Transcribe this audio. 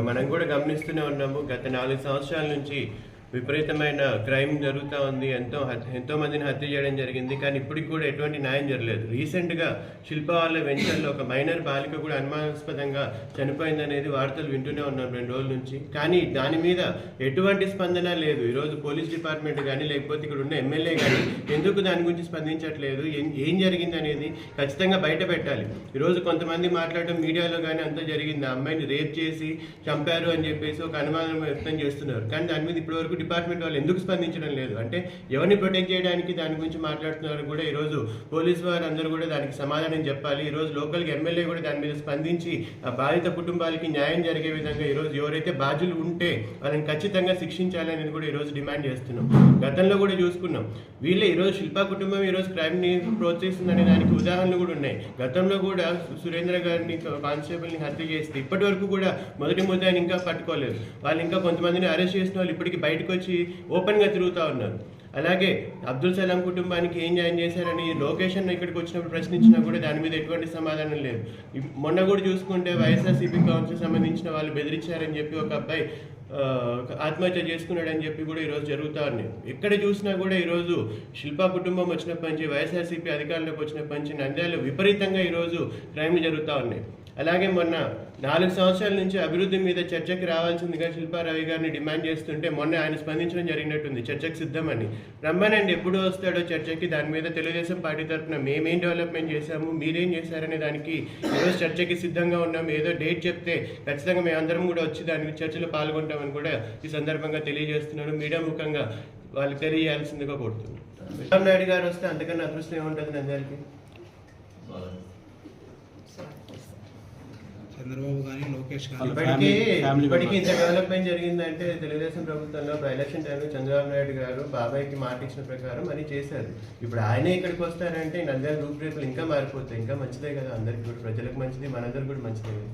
మనం కూడా గమనిస్తూనే ఉన్నాము. గత నాలుగు సంవత్సరాల నుంచి విపరీతమైన క్రైమ్ జరుగుతూ ఉంది. ఎంతో హత్- ఎంతో మందిని హత్య చేయడం జరిగింది. కానీ ఇప్పటికి కూడా ఎటువంటి న్యాయం జరగలేదు. రీసెంట్గా శిల్ప వాళ్ళ వెంచర్లో ఒక మైనర్ బాలిక కూడా అనుమానాస్పదంగా చనిపోయిందనేది వార్తలు వింటూనే ఉన్నాం రెండు రోజుల నుంచి. కానీ దాని మీద ఎటువంటి స్పందన లేదు. ఈరోజు పోలీస్ డిపార్ట్మెంట్ కానీ లేకపోతే ఇక్కడ ఉన్న ఎమ్మెల్యే కానీ ఎందుకు దాని గురించి స్పందించట్లేదు? ఏం- ఏం జరిగింది అనేది ఖచ్చితంగా బయట పెట్టాలి. ఈరోజు కొంతమంది మాట్లాడడం మీడియాలో కానీ అంతా జరిగింది. ఆ అమ్మాయిని రేప్ చేసి చంపారు అని చెప్పేసి ఒక అనుమానం వ్యక్తం చేస్తున్నారు. కానీ దాని మీద ఇప్పటివరకు డిపార్ట్మెంట్ వాళ్ళు ఎందుకు స్పందించడం లేదు? అంటే ఎవరిని ప్రొటెక్ట్ చేయడానికి దాని గురించి మాట్లాడుతున్నారు కూడా ఈరోజు పోలీస్ వారు అందరూ కూడా దానికి సమాధానం చెప్పాలి. ఈరోజు లోకల్గా ఎమ్మెల్యే కూడా దాని మీద స్పందించి ఆ బాధిత కుటుంబాలకి న్యాయం జరిగే విధంగా ఈరోజు ఎవరైతే బాధ్యులు ఉంటే వాళ్ళని ఖచ్చితంగా శిక్షించాలనేది కూడా ఈరోజు డిమాండ్ చేస్తున్నాం. గతంలో కూడా చూసుకున్నాం. వీళ్ళే ఈరోజు శిల్పా కుటుంబం ఈరోజు క్రైమ్ని ప్రోత్సహిస్తుందనే దానికి ఉదాహరణలు కూడా ఉన్నాయి. గతంలో కూడా సురేంద్ర గారిని కానిస్టేబుల్ని హత్య చేస్తే ఇప్పటి వరకు కూడా మొదటి ముద్దాన్ని ఇంకా పట్టుకోలేదు. వాళ్ళు ఇంకా కొంతమందిని అరెస్ట్ చేసిన వాళ్ళు ఇప్పటికి బయటకు వచ్చి ఓపెన్గా తిరుగుతూ ఉన్నారు. అలాగే అబ్దుల్ సలాం కుటుంబానికి ఏం న్యాయం చేశారని లొకేషన్ ఇక్కడికి వచ్చినప్పుడు ప్రశ్నించినా కూడా దాని మీద ఎటువంటి సమాధానం లేదు. మొన్న కూడా చూసుకుంటే వైఎస్ఆర్సీపీ కౌన్సిల్ సంబంధించిన వాళ్ళు బెదిరించారని చెప్పి ఒక అబ్బాయి ఆత్మహత్య చేసుకున్నాడని చెప్పి కూడా ఈరోజు జరుగుతూ ఉన్నాయి. ఎక్కడ చూసినా కూడా ఈరోజు శిల్పా కుటుంబం వచ్చినప్పటి నుంచి వైఎస్ఆర్సీపీ అధికారంలోకి వచ్చినప్పటి నుంచి నంద్యాలలో విపరీతంగా ఈరోజు క్రైమ్లు జరుగుతూ ఉన్నాయి. అలాగే మొన్న నాలుగు సంవత్సరాల నుంచి అభివృద్ధి మీద చర్చకి రావాల్సిందిగా శిల్పారావి గారిని డిమాండ్ చేస్తుంటే మొన్న ఆయన స్పందించడం జరిగినట్టుంది. చర్చకు సిద్ధమని. రమ్మనండి ఎప్పుడు వస్తాడో చర్చకి దాని మీద తెలుగుదేశం పార్టీ తరఫున మేమేం డెవలప్మెంట్ చేశాము మీరేం చేశారనే దానికి ఈరోజు చర్చకి సిద్ధంగా ఉన్నాము ఏదో డేట్ చెప్తే ఖచ్చితంగా మేమందరం కూడా వచ్చి దాని చర్చలో పాల్గొంటామని కూడా ఈ సందర్భంగా తెలియజేస్తున్నాను. మీడియా ముఖంగా వాళ్ళకి తెలియజేయాల్సిందిగా కోరుతున్నాను. చంద్రబాబు నాయుడు గారు వస్తే అంతకన్నా అదృష్టం ఏముంటుంది నంద్యాలకి చంద్రబాబు కానీ లోకేష్ కానీ ఇప్పటికీ ఇంత డెవలప్మెంట్ జరిగిందంటే తెలుగుదేశం ప్రభుత్వంలో బై ఎలక్షన్ టైంలో చంద్రబాబు నాయుడు గారు బాబాయ్కి మాట ఇచ్చిన ప్రకారం అని చేశారు. ఇప్పుడు ఆయనే ఇక్కడికి వస్తారంటే నంద్యాల రూపురేపులు ఇంకా మారిపోతాయి ఇంకా మంచిదే కదా. అందరికి కూడా ప్రజలకు మంచిది మనందరికి కూడా మంచిదే కదా.